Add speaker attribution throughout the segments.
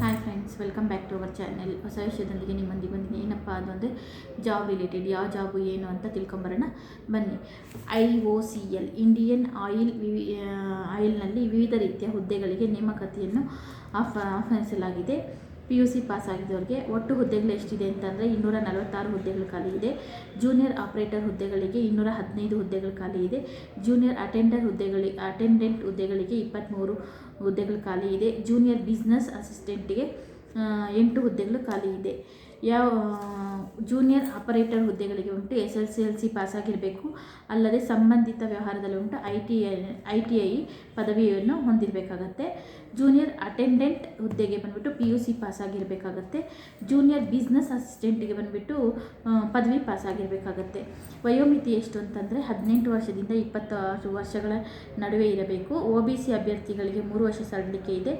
Speaker 1: Hi friends welcome back to our channel ಹೊಸ ವಿಷಯದೊಂದಿಗೆ ನಿಮ್ಮೊಂದಿಗೆ ಬಂದಿನಿ ಏನಪ್ಪ ಅದು ಅಂದರೆ ಜಾಬ್ ರಿಲೇಟೆಡ್ ಯಾವ ಜಾಬು ಏನು ಅಂತ ತಿಳ್ಕೊಂಬರೋಣ. ಬನ್ನಿ. I O C L Indian Oil ವಿವಿ ಆಯಿಲ್ನಲ್ಲಿ ವಿವಿಧ ರೀತಿಯ ಹುದ್ದೆಗಳಿಗೆ ನೇಮಕಾತಿಯನ್ನು ಆಫ್, ಆಹ್ವಾನಿಸಲಾಗಿದೆ. ಪಿ ಯು ಸಿ ಪಾಸ್ ಆಗಿದ್ದವ್ರಿಗೆ ಒಟ್ಟು ಹುದ್ದೆಗಳು ಎಷ್ಟಿದೆ ಅಂತಂದರೆ ಇನ್ನೂರ ನಲವತ್ತಾರು ಹುದ್ದೆಗಳು ಖಾಲಿ ಇದೆ. ಜೂನಿಯರ್ ಆಪರೇಟರ್ ಹುದ್ದೆಗಳಿಗೆ ಇನ್ನೂರ ಹದಿನೈದು ಹುದ್ದೆಗಳು ಖಾಲಿ ಇದೆ. ಜೂನಿಯರ್ ಅಟೆಂಡರ್ ಹುದ್ದೆಗಳಿಗೆ ಅಟೆಂಡೆಂಟ್ ಹುದ್ದೆಗಳಿಗೆ ಇಪ್ಪತ್ತ್ಮೂರು ಹುದ್ದೆಗಳು ಖಾಲಿ ಇದೆ. ಜೂನಿಯರ್ ಬಿಸ್ನೆಸ್ ಅಸಿಸ್ಟೆಂಟಿಗೆ ಎಂಟು ಹುದ್ದೆಗಳು ಖಾಲಿ ಇದೆ. ಯಾವ ಜೂನಿಯರ್ ಆಪರೇಟರ್ ಹುದ್ದೆಗಳಿಗೆ ಉಂಟು S L C L C ಪಾಸಾಗಿರಬೇಕು ಅಲ್ಲದೆ ಸಂಬಂಧಿತ ವ್ಯವಹಾರದಲ್ಲಿ ಉಂಟು I T I I T I ಪದವಿಯನ್ನು ಹೊಂದಿರಬೇಕಾಗತ್ತೆ. ಜೂನಿಯರ್ ಅಟೆಂಡೆಂಟ್ ಹುದ್ದೆಗೆ ಬಂದುಬಿಟ್ಟು ಪಿ ಯು ಸಿ ಪಾಸಾಗಿರಬೇಕಾಗತ್ತೆ ಜೂನಿಯರ್ ಬಿಸ್ನೆಸ್ ಅಸಿಸ್ಟೆಂಟಿಗೆ ಬಂದುಬಿಟ್ಟು ಪದವಿ ಪಾಸಾಗಿರಬೇಕಾಗತ್ತೆ ವಯೋಮಿತಿ ಎಷ್ಟು ಅಂತಂದರೆ ಹದಿನೆಂಟು ವರ್ಷದಿಂದ ಇಪ್ಪತ್ತಾರು ವರ್ಷಗಳ ನಡುವೆ ಇರಬೇಕು. ಒ ಬಿ ಸಿ ಅಭ್ಯರ್ಥಿಗಳಿಗೆ ಮೂರು ವರ್ಷ ಸಡಲಿಕೆ ಇದೆ.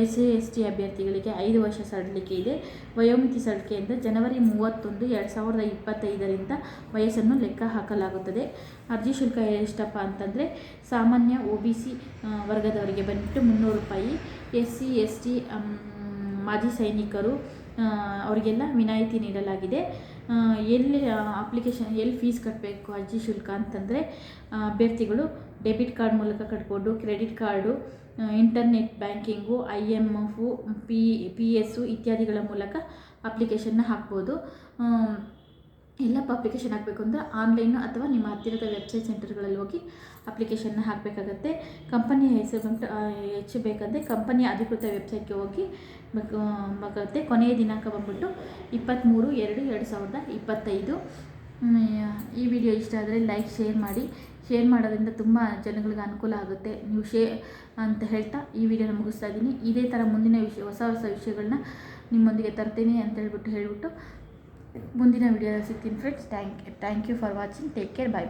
Speaker 1: ಎಸ್ ಸಿ ಎಸ್ ಟಿ ಅಭ್ಯರ್ಥಿಗಳಿಗೆ ಐದು ವರ್ಷ ಸಡಲಿಕೆ ಇದೆ. ವಯೋಮಿತಿ ಸಡಿಲಿಕೆ ಅಂದರೆ ಜನವರಿ ಮೂವತ್ತೊಂದು, ಎರಡು ಸಾವಿರದ ಇಪ್ಪತ್ತೈದರಿಂದ ವಯಸ್ಸನ್ನು ಲೆಕ್ಕ ಹಾಕಲಾಗುತ್ತದೆ. ಅರ್ಜಿ ಶುಲ್ಕ ಎಷ್ಟಪ್ಪ ಅಂತಂದರೆ, ಸಾಮಾನ್ಯ ಒ ಬಿ ಸಿ ವರ್ಗದವರಿಗೆ ಬಂದುಬಿಟ್ಟು ಮುನ್ನೂರು ರೂಪಾಯಿ. ಎಸ್ ಸಿ ಎಸ್ ಟಿ ಮಾಜಿ ಸೈನಿಕರು ಅವರಿಗೆಲ್ಲ ವಿನಾಯಿತಿ ನೀಡಲಾಗಿದೆ. ಎಲ್ಲಿ ಅಪ್ಲಿಕೇಶನ್ ಎಲ್ಲಿ ಫೀಸ್ ಕಟ್ಟಬೇಕು ಅರ್ಜಿ ಶುಲ್ಕ ಅಂತಂದರೆ ಅಭ್ಯರ್ಥಿಗಳು ಡೆಬಿಟ್ ಕಾರ್ಡ್ ಮೂಲಕ ಕಟ್ಬೋದು credit card internet banking I M F P P S ಇತ್ಯಾದಿಗಳ ಮೂಲಕ ಅಪ್ಲಿಕೇಶನ್ನ ಹಾಕ್ಬೋದು. ಎಲ್ಲಪ್ಪ ಅಪ್ಲಿಕೇಶನ್ ಹಾಕಬೇಕು ಅಂದರೆ ಆನ್ಲೈನು ಅಥವಾ ನಿಮ್ಮ ಹತ್ತಿರದ ವೆಬ್ಸೈಟ್ ಸೆಂಟರ್ಗಳಲ್ಲಿ ಹೋಗಿ ಅಪ್ಲಿಕೇಶನ್ನ ಹಾಕಬೇಕಾಗತ್ತೆ. ಕಂಪನಿಯ ಹೆಸರು ಹೆಚ್ಚು ಬೇಕಂದರೆ ಕಂಪನಿಯ ಅಧಿಕೃತ ವೆಬ್ಸೈಟ್ಗೆ ಹೋಗಿ ಬೇಕು ಬೇಕಾಗುತ್ತೆ ಕೊನೆಯ ದಿನಾಂಕ ಬಂದ್ಬಿಟ್ಟು ಇಪ್ಪತ್ತ್ಮೂರು ಎರಡು ಎರಡು ಸಾವಿರದ ಇಪ್ಪತ್ತೈದು. ಈ ವಿಡಿಯೋ ಇಷ್ಟ ಆದರೆ ಲೈಕ್ ಶೇರ್ ಮಾಡಿ. ಶೇರ್ ಮಾಡೋದ್ರಿಂದ ತುಂಬ ಜನಗಳಿಗೆ ಅನುಕೂಲ ಆಗುತ್ತೆ. ನೀವು ಶೇ, ಅಂತ ಹೇಳ್ತಾ ಈ ವಿಡಿಯೋನ ಮುಗಿಸ್ತಾ ಇದ್ದೀನಿ. ಇದೇ ಥರ ಮುಂದಿನ ವಿಷಯ, ಹೊಸ ಹೊಸ ವಿಷಯಗಳನ್ನ ನಿಮ್ಮೊಂದಿಗೆ ತರ್ತೀನಿ ಅಂತ ಹೇಳ್ಬಿಟ್ಟು ಹೇಳ್ಬಿಟ್ಟು ಮುಂದಿನ ವಿಡಿಯೋದಲ್ಲಿ ಸಿಗ್ತೀನಿ friends thank thank you for watching take care bye bye